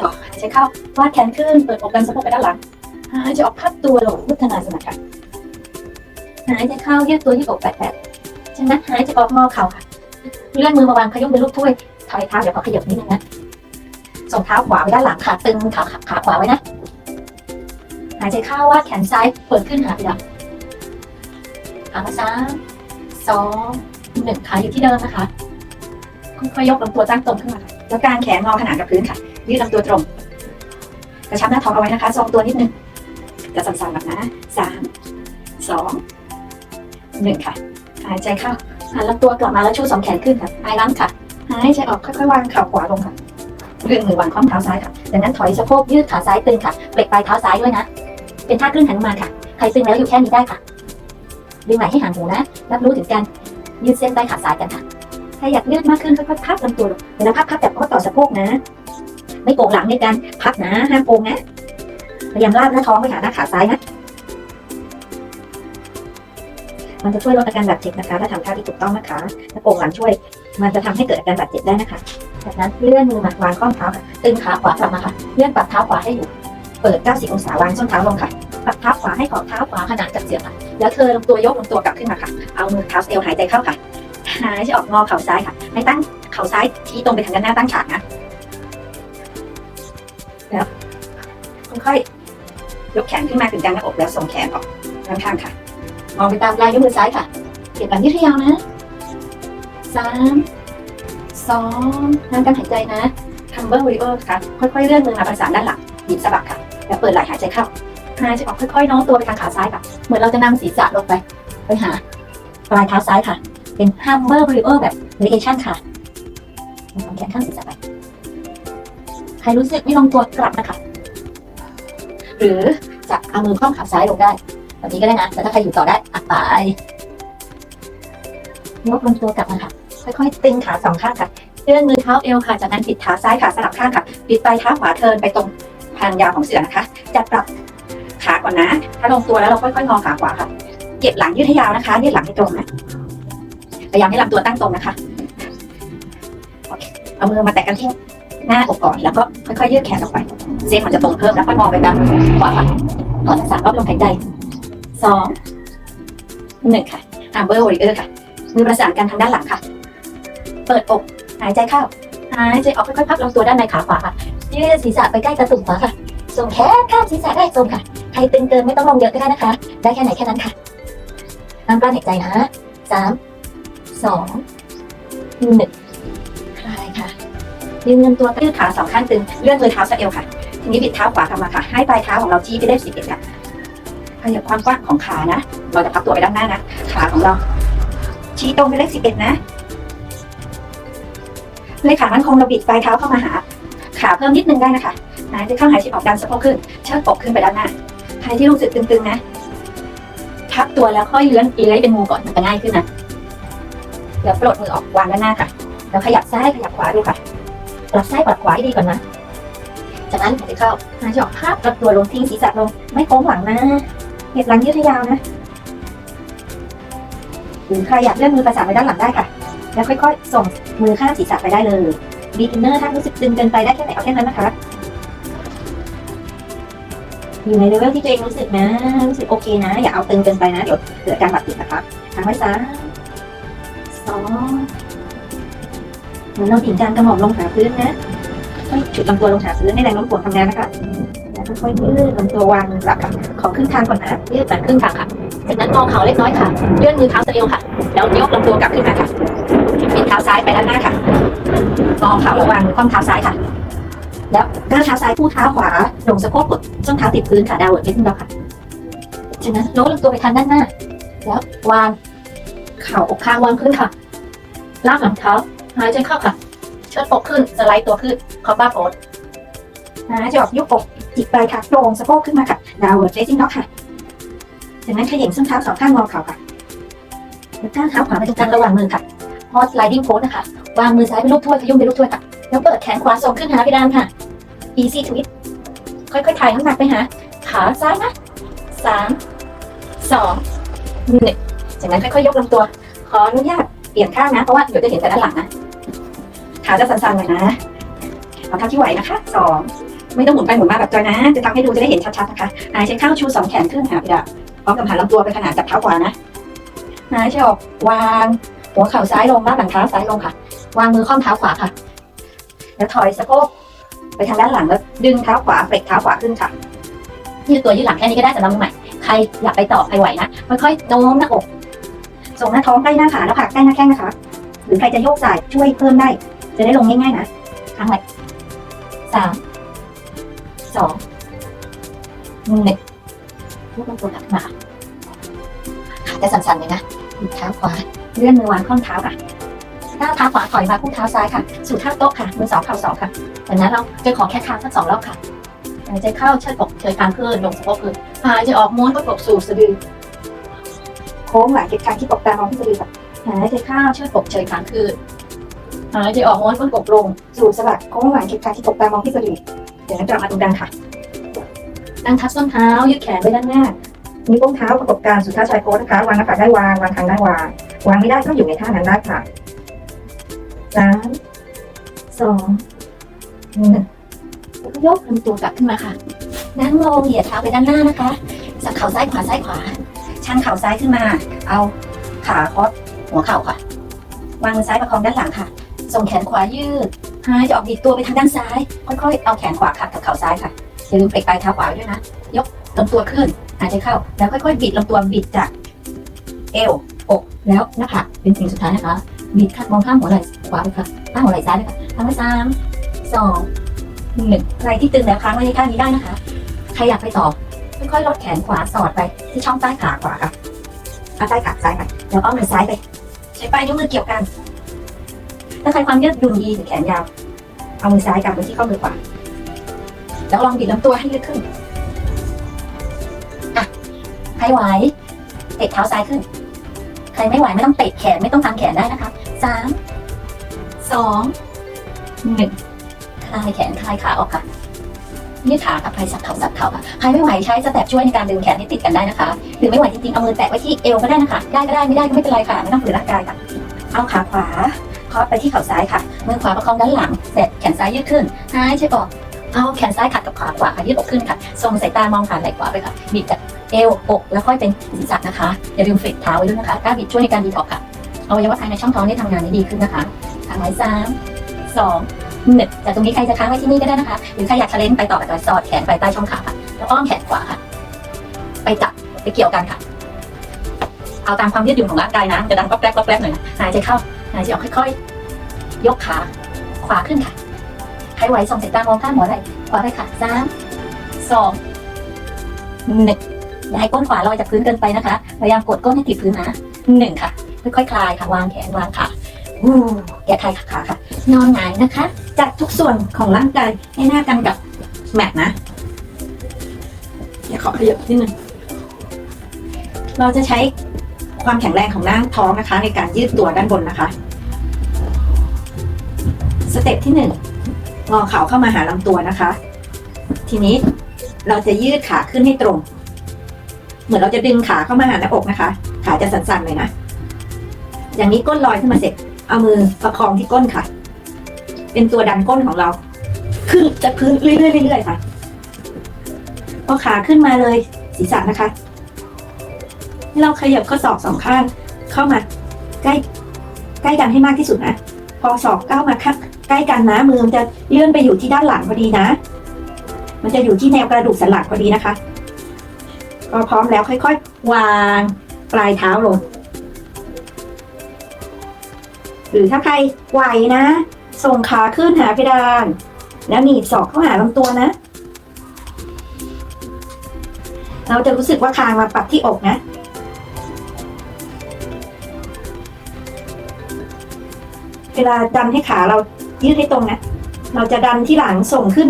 ต่อหายใจเข้าวาดแขนขึ้น เปิดอกดันสะโพกไปด้านหลัง หายใจออกพับตัวลงพุทธนาสมาธิหายใจเข้ายืดตัวยืดอกแปดๆจากนั้นหายใจออกงอเข่าค่ะ เลื่อนมือมาวางขยุ่มเป็นลูกถ้วยถอยเท้าเดี๋ยวขอขยับนิดนึงนะ ส่งเท้าขวาไปด้านหลังขาตึงขาขาขวาไว้นะ หายใจเข้าวาดแขนซ้ายเปิดขึ้นหาไปดับขามาสามสองหนึ่งขาอยู่ที่เดิมนะคะค่อยๆยกลำตัวตั้งตรงขึ้นมา แล้วกางแขนงอขนานกับพื้นค่ะ ยืดลำตัวตรง กระชับหน้าท้องเอาไว้นะคะทรงตัวนิดนึงจะสั่นๆแบบนะสามสองหนึ่งค่ะ หายใจเข้าหันลำตัวกลับมาแล้วชูสองแขนขึ้นค่ะหายล้ำค่ะ หายใจออกค่อยๆวางเข่าขวาลงค่ะเลื่อนมือวางข้อมเท้าซ้ายค่ะดังนั้นถอยสะโพกยืดขาซ้ายตึงค่ะเปลกปลายเท้าซ้ายด้วยนะ เป็นท่าครึ่งหันมาค่ะ ใครตึงแล้วอยู่แค่นี้ได้ค่ะ ดึงไหล่ให้ห่างหูนะ รับรู้ถึงการยืดเส้นใต้ขาซ้ายกันค่ะ ถ้าอยากยืดมากขึ้นค่อยๆพับลำตัวลงเวลาพับพับแบบข้อต่อสะโพกนะ ไม่โกงหลังในการพับนะห้ามโกงนะ พยายามลากหน้าท้องไปหาหน้าขาซ้ายนะ มันจะช่วยลดอาการบาดเจ็บนะคะถ้าทำท่าที่ถูกต้องนะคะถ้าโกงหลังช่วย มันจะทำให้เกิดอาการบาดเจ็บได้นะคะจากนั้นเลื่อนมือมาวางข้อเท้าค่ะตึงขาขวากลับมาค่ะเลื่อนปรับเท้าขวาให้อยู่ เปิด 90 องศาวางส้นเท้าลงค่ะปรับเท้าขวาให้ขอบเท้าขวาขนานกับเสียงค่ะแล้วเธอลงตัวยกลงตัวกลับขึ้นมาค่ะ เอามือเท้าเอวหายใจเข้าค่ะหายใจออกงอเข่าซ้ายค่ะ ให้ตั้งเข่าซ้ายชี้ตรงไปทางด้านหน้าตั้งฉากนะ แล้วค่อยๆยกแขนขึ้นมาถึงกลางหน้าอกแล้วส่งแขนออกด้านข้างค่ะ มองไปตามลายนิ้วมือซ้ายค่ะเก็บหลังยืดยาวนะสามสองนั่งกันหายใจนะทัมเบิลวีเออร์ค่ะ ค่อยๆเลื่อนมือมาประสานด้านหลังหยิบสะบักค่ะ แล้วเปิดไหล่หายใจเข้าหายใจออกค่อยๆน้อมตัวไปทางขาซ้ายค่ะ เหมือนเราจะนำศีรษะลงไป ไปหาปลายเท้าซ้ายค่ะ เป็น humber breather แบบ variation ค่ะแขนข้างศีรษะ ใครรู้สึกไม่ลงตัวกลับนะคะหรือจะเอามือคล้องขาซ้ายลงได้แบบนี้ก็ได้นะแต่ถ้าใครอยู่ต่อได้อัดไปยกลงตัวกลับมาค่ะ ค่อยๆตึงขาสองข้างค่ะเลื่อนมือเท้าเอวค่ะจากนั้นปิดเท้าซ้ายขาสลับข้างค่ะปิดปลายเท้าขวาเทินไปตรงทางยาวของเสือนะคะจะปรับขาก่อนนะ ถ้าลงตัวแล้วเราค่อยๆงอขาขวาค่ะเก็บหลังยืดให้ยาวนะคะยืดหลังให้ตรงนะพยายามให้ลำตัวตั้งตรงนะคะเคเอามือมาแตะกันที่ หน้าอกก่อนแล้วก็ค่อยๆยืดแขนออกไป เส้นมันจะตรงเพิ่มแล้วค่อยมองไปตามขวาค่ะก่อสามรอบลมหายใจสองหนึ่งค่ะอัมเบอร์วอริเออร์ค่ะ มือประสานกันทางด้านหลังค่ะ เปิดอกหายใจเข้าหายใจออกค่อยๆพับลำตัวด้านในขาขวาค่ะยืดศีรษะไปใกล้ตะตุ่มขวาค่ะส่งแขนข้ามศีรษะได้ตรงค่ะ ใครตึงเกินไม่ต้องลงเยอะก็ได้นะคะ ได้แค่ไหนแค่นั้นค่ะน้ำกลั้นหายใจนะสามสองหนึ่ง ดึงเงินตัวยืดขาสองข้างตึงเลื่อนมือเท้าสะเอวค่ะ ทีนี้บิดเท้าขวากลับมาค่ะ ให้ปลายเท้าของเราชี้ไปได้สิบเอ็ดค่ะขยับความกว้างของขานะ เราจะพับตัวไปด้านหน้านะ ขาของเรา ชี้ตรงไปเลขสิบเอ็ดนะ เลขขามั่นคงเราบิดปลายเท้าเข้ามาหา ขาเพิ่มนิดนึงได้นะคะหายใจเข้าหายใจออกดันสะโพกขึ้น เชิดอกขึ้นไปด้านหน้า ใครที่รู้สึกตึงๆนะ พับตัวแล้วค่อยเลื้อนเลื้อยเป็นงูก่อนมันจะง่ายขึ้นนะ เดี๋ยวปลดมือออกวางด้านหน้าค่ะ แล้วขยับซ้ายขยับขวาดูค่ะ ปรับซ้ายปรับขวาให้ดีก่อนนะ จากนั้นหายใจเข้าหายใจออกพับรับตัวลงทิ้งศีรษะลง ไม่โค้งหลังนะเหยียดหลังยืดให้ยาวนะหรือใครอยากเลื่อนมือประสานไปด้านหลังได้ค่ะ แล้วค่อยๆ ส่งมือข้างศีรษะไปได้เลยบีกินเนอร์ถ้ารู้สึกตึงเกินไปได้แค่ไหนเอาแค่นั้นนะคะ อยู่ในเลเวลที่ตัวเองรู้สึกนะ รู้สึกโอเคนะ อย่าเอาตึงเกินไปนะ เดี๋ยวเกิดการบาดเจ็บนะคะทางไว้ซ้ายสอง หมือนติงจานกระหม่อมลงหาพื้นนะค่อยจุดลำตัวลงหาพื้นให้แรงโน้มถ่วงทำงานนะคะแล้วค่อยๆยืดลำตัววางกลับขอครึ่งทางก่อนนะยืดแบบครึ่งทางค่ะ จากนั้นงอเข่าเล็กน้อยค่ะเลื่อนมือเท้าสะเอวค่ะ แล้วยกลำตัวกลับขึ้นมาค่ะปิดเท้าซ้ายไปด้านหน้าค่ะงอเข่าแล้ววางมือคว่ำเท้าซ้ายค่ะ แล้วก้าวเท้าซ้ายคู่เท้าขวาลงสะโพกกดส้นเท้าติดพื้นค่ะดาวเวิร์ดเฟสเราค่ะจากนั้นโน้มลำตัวไปทางด้านหน้า แล้ววางเข่าอกข้างวางขึ้นค่ะลากหลังเท้า หายใจเข้าค่ะ เชิดอกขึ้น สไลด์ตัวขึ้นคอบ้าโพสหายใจออกยุบอกจิกปลายขาโปร่งสะโพกขึ้นมาค่ะดาวเวิร์ดเฟสซิ่งด็อกค่ะ จากนั้นขย่งส้นเท้าสองข้างงอเข่าค่ะแล้วก้าวเท้าขวาไปตรงกลางระหว่างมือค่ะฮอสไลดิ้งโพสนะคะ วางมือซ้ายเป็นลูกถ้วยขยุ่มเป็นลูกถ้วยค่ะ แล้วเปิดแขนขวาส่งขึ้นหาเพดานค่ะ easy twist ค่อยๆถ่ายน้ำหนักไปหา ขาซ้ายนะสามสองหนึ่งจากนั้นค่อยๆยกลำตัว ขออนุญาตเปลี่ยนข้างนะ เพราะว่าเดี๋ยวจะเห็นแต่ด้านหลังนะ ขาจะสั่นๆหน่อยนะเอาเท่าที่ไหวนะคะสองไม่ต้องหมุนไปหมุนมาแบบจอยนะ จะทำให้ดูจะได้เห็นชัดๆนะคะหายใจเข้าชูสองแขนขึ้นหาเพดาพร้อมกับหันลำตัวไปขนาดจับเท้าขวานะหายใจออกวาง หัวเข่าซ้ายลงลากหลังเท้าซ้ายลงค่ะ วางมือข้อมเท้าขวาค่ะ แล้วถอยสะโพกไปทางด้านหลังแล้วดึงเท้าขวาเปกเท้าขวาขึ้นค่ะยืดตัวยืดหลังแค่นี้ก็ได้สำหรับมือใหม่ ใครอยากไปต่อใครไหวนะค่อยๆโน้มหน้าอกส่งหน้าท้องใกล้หน้าขาแล้วผักใกล้หน้าแข้งนะคะ หรือใครจะโยกสายช่วยเพิ่มได้ จะได้ลงง่ายๆนะครั้งแรกสามสองหนึ่งยกลำตัวกลับมาค่ะขาจะสั่นๆเลยนะหยิบเท้าขวาเลื่อนมือวางข้อเท้าค่ะก้าวเท้าขวาถอยมาคู่เท้าซ้ายค่ะ สู่ท่าโต๊ะค่ะมือสองเข่าสองค่ะจากนั้นเราจะขอแค่ค้างสักสองรอบค่ะหายใจเข้าเชิดอกเฉยกลางขึ้นลงสะโพกขึ้นหายใจออกม้วนก้นกบสู่สะดือโค้งหลังเก็บคางที่ตกตามองที่สะดือค่ะหายใจเข้าเชิดอกเฉยกลางขึ้น หายใจออกม้วนก้นกบลงสู่สะบัดโค้งหลังเก็บคางที่ตกตามองที่สะดือเดี๋ยวนั้นกลับมาตรงกลางค่ะนั่งทับส้นเท้ายืดแขนไว้ด้านหน้านิ้วโป้งเท้าประกบกันสุดท้ายชายโค้งนะคะวางหน้าผากได้วางวางคางได้วางวางไม่ได้ก็อยู่ในท่านั้นได้ค่ะสามสองหนึ่งแล้วก็ยกลำตัวกลับขึ้นมาค่ะ นั่งลงเหยียดเท้าไปด้านหน้านะคะ สักเข่าซ้ายขวาซ้ายขวา ชันเข่าซ้ายขึ้นมา เอาขาคอดหัวเข่าค่ะ วางมือซ้ายประคองด้านหลังค่ะ ส่งแขนขวายืดหายจะออกดีดตัวไปทางด้านซ้าย ค่อยๆ เอาแขนขวาขัดกับเข่าซ้ายค่ะอย่าลืมเปลกปลายเท้าขวาด้วยนะ ยกลำตัวขึ้นหายใจเข้า แล้วค่อยๆ บิดลำตัวบิดจากเอวอกแล้วหน้าผากเป็นสิ่งสุดท้ายนะคะ บิดค่ะมองข้ามหัวไหล่ขวาไปค่ะข้ามหัวไหล่ซ้ายเลยค่ะทำไปสามสองหนึ่งใครที่ตึงแล้วค้างไว้ในท่านี้ได้นะคะ ใครอยากไปต่อค่อยๆลดแขนขวาสอดไปที่ช่องใต้ขาขวาค่ะเอาใต้ขาซ้ายไปแล้วอ้อมมือซ้ายไป ใช้ปลายนิ้วมือเกี่ยวกัน ถ้าใครความยืดหยุ่นดีหรือแขนยาว เอามือซ้ายกำไว้ที่ข้อมือขวา แล้วลองบิดลำตัวให้ยืดขึ้นอะใครไหวเตะเท้าซ้ายขึ้น ใครไม่ไหวไม่ต้องเตะแขนไม่ต้องทำแขนได้นะคะสามสองหนึ่งคลายแขนคลายขาออกค่ะยืดขากับใครสับเข่าสับเข่าค่ะใครไม่ไหวใช้สแตปช่วยในการดึงแขนให้ติดกันได้นะคะหรือไม่ไหวจริงๆเอามือแตะไว้ที่เอวก็ได้นะคะ ได้ก็ได้ไม่ได้ก็ไม่เป็นไรค่ะไม่ต้องฝืนร่างกายค่ะ เอาขาขวา เคาะไปที่เข่าซ้ายค่ะ มือขวาประคองด้านหลัง เสร็จแขนซ้ายยืดขึ้นหายใจออก เอาแขนซ้ายขัดกับขาขวาค่ะยืดอกขึ้นค่ะส่งสายตามองผ่านไหล่ขวาไปค่ะบิดจากเอวอกแล้วค่อยเป็นศีรษะนะคะ อย่าลืมฝึกเท้าไว้ด้วยนะคะกล้าบิดช่วยในการดีท็อกค่ะอวัยวะภายในช่องท้องได้ทำงานได้ดีขึ้นนะคะทางไหนสามสองหนึ่งแต่ตรงนี้ใครจะค้างไว้ที่นี่ก็ได้นะคะ หรือใครอยากทะเลนไปต่อกับจอยสอดแขนไปใต้ช่องขาค่ะ แล้วอ้อมแขนขวาค่ะ ไปจับไปเกี่ยวกันค่ะ เอาตามความยืดหยุ่นของร่างกายนะ จะดังก็แกรกก็แกรกหน่อยนะหายใจเข้า หายใจออกค่อยๆ ยกขาขวาขึ้นค่ะใครไหวส่งสายตามองข้ามหัวไหล่ขวาไปค่ะสามสองหนึ่งอย่าให้ก้นขวาลอยจากพื้นเกินไปนะคะ พยายามกดก้นให้ติดพื้นนะหนึ่งค่ะ ค่อยๆคลายค่ะ วางแขนวางขาอู้แกะคลายขาค่ะ นอนหงายนะคะ จัดทุกส่วนของร่างกายให้หน้ากันกับแมทนะเดี๋ยวขอขยับนิดนึงเราจะใช้ความแข็งแรงของหน้าท้องนะคะ ในการยืดตัวด้านบนนะคะ สเต็ปที่หนึ่งงอเข่าเข้ามาหาลำตัวนะคะ ทีนี้เราจะยืดขาขึ้นให้ตรง เหมือนเราจะดึงขาเข้ามาหาหน้าอกนะคะ ขาจะสั่นๆเลยนะอย่างนี้ก้นลอยขึ้นมาเสร็จ เอามือประคองที่ก้นค่ะ เป็นตัวดันก้นของเรา ขึ้นจากพื้นเรื่อยๆเรื่อยๆค่ะพอขาขึ้นมาเลยศีรษะนะคะให้เราขยับข้อศอกสองข้างเข้ามา ใกล้ ใกล้กันให้มากที่สุดนะ พอศอกก้าวมาคับ ใกล้กันนะมือมันจะเลื่อนไปอยู่ที่ด้านหลังพอดีนะ มันจะอยู่ที่แนวกระดูกสันหลังพอดีนะคะพอพร้อมแล้วค่อยๆ วางปลายเท้าลง หรือถ้าใครไหวนะ ส่งขาขึ้นหาเพดาน แล้วหนีบศอกเข้าหาลำตัวนะ เราจะรู้สึกว่าคางมาปรับที่อกนะเวลาดันให้ขาเรา ยืดให้ตรงนะ เราจะดันที่หลังส่งขึ้น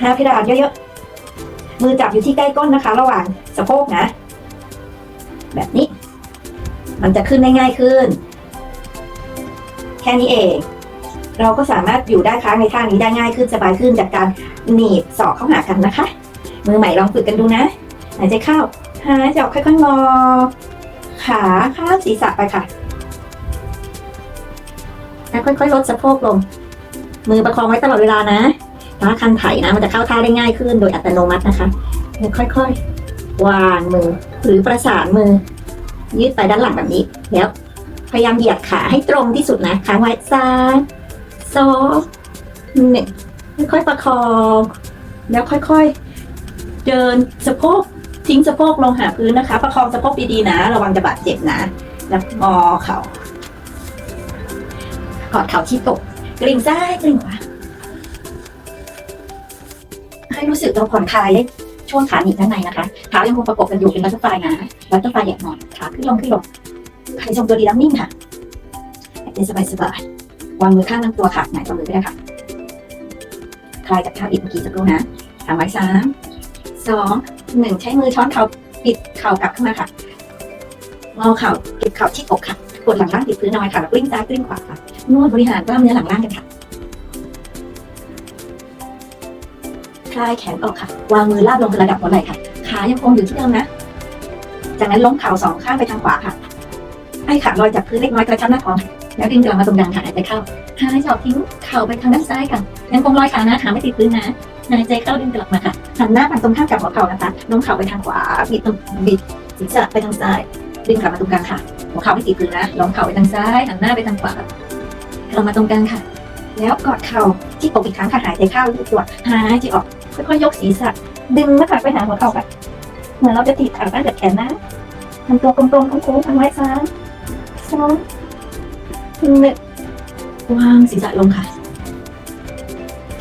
หาเพดานเยอะๆ มือจับอยู่ที่ใกล้ก้นนะคะ ระหว่างสะโพกนะ แบบนี้ มันจะขึ้นได้ง่ายขึ้น แค่นี้เอง เราก็สามารถอยู่ได้ค้างในท่านี้ได้ง่ายขึ้นสบายขึ้นจากการหนีบศอกเข้าหากันนะคะ มือใหม่ลองฝึกกันดูนะหายใจเข้าหายใจออกค่อยๆงอ ขาข้ามศีรษะไปค่ะแล้วค่อยๆลดสะโพกลง มือประคองไว้ตลอดเวลานะถ้าคันไถนะ มันจะเข้าท่าได้ง่ายขึ้นโดยอัตโนมัตินะคะ ค่อยๆ วางมือ หรือประสานมือ ยืดไปด้านหลังแบบนี้ แล้ว พยายามเหยียดขาให้ตรงที่สุดนะค้างไว้สามสองหนึ่งค่อยๆประคอง แล้วค่อยๆ เดินสะโพกทิ้งสะโพกลงหาพื้นนะคะ ประคองสะโพกดีๆนะ ระวังจะบาดเจ็บนะ แล้วงอเข่ากอดเข่าที่ตก กลิ้งซ้ายกลิ้งขวาให้รู้สึกเราผ่อนคลายได้ช่วงขาหนีบด้านในนะคะเท้ายังคงประกบกันอยู่เป็นบัตเตอร์ฟลายนะบัตเตอร์ฟลายแยกนอนขาขึ้นลงขึ้นลงใครทรงตัวดีแล้วนิ่งค่ะหายสบายวางมือข้างลำตัวค่ะหงายตัวมือก็ได้ค่ะคลายจากท่าอิดเมื่อกี้สักครู่นะทำไว้สามสองหนึ่งใช้มือช้อนเข่าปิดเข่ากลับขึ้นมาค่ะงอเข่าเก็บเข่าที่อกค่ะกดหลังล่างติดพื้นเอาไว้ค่ะแล้วกลิ้งซ้ายกลิ้งขวาค่ะ นวดบริหารกล้ามเนื้อหลังล่างกันค่ะคลายแขนออกค่ะ วางมือลาบลงระดับหัวไหล่ค่ะ ขายังคงอยู่ที่เดิมนะ จากนั้นล้มเข่าสองข้างไปทางขวาค่ะ ให้ขาลอยจากพื้นเล็กน้อยกระชับหน้าท้อง แล้วดึงกลับมาตรงกลางค่ะหายใจเข้า หายใจออกทิ้งเข่าไปทางด้านซ้ายค่ะ ยังคงลอยขานะขาไม่ติดพื้นนะหายใจเข้าดึงกลับมาค่ะ หันหน้าฝั่งตรงข้ามกับหัวเข่านะคะโน้มเข่าไปทางขวา บิดตรงบิดศีรษะไปทางซ้าย ดึงกลับมาตรงกลางค่ะ หัวเข่าไม่ติดพื้นนะล้มเข่าไปทางซ้าย หันหน้าไปทางขวา กลับมาตรงกลางค่ะ แล้วกอดเข่าที่อกอีกครั้งค่ะหายใจเข้ายืดตัวหายใจออกค่อยๆยกศีรษะดึงหน้าผากไปหาหัวเข่าค่ะเหมือนเราจะติดขาตั้งแต่แขนนะทำตัวกลมๆโค้งๆทางไว้ซ้ายสองหนึ่งวางศีรษะลงค่ะ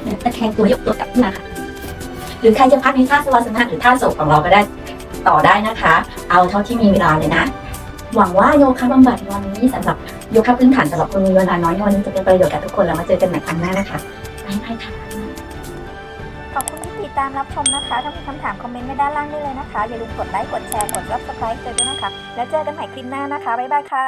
แล้วตะแคงตัวยกตัวกลับขึ้นมาค่ะหรือใครจะพักในท่าสวาสนะหรือท่าโศกของเราก็ได้ต่อได้นะคะ เอาเท่าที่มีเวลาเลยนะ หวังว่าโยคะบำบัดวันนี้สำหรับ โยคะพื้นฐานสำหรับคนมีเวลาน้อยในวันนี้จะเป็นประโยชน์กับทุกคนแล้วมาเจอกันใหม่ครั้งหน้านะคะบ๊ายบายค่ะ ขอบคุณที่ติดตามรับชมนะคะ ถ้ามีคำถามคอมเมนต์ไว้ด้านล่างได้เลยนะคะ อย่าลืมกดไลค์ กดแชร์ กด subscribe เจอด้วยนะคะ แล้วเจอกันใหม่คลิปหน้านะคะ บ๊ายบายค่ะ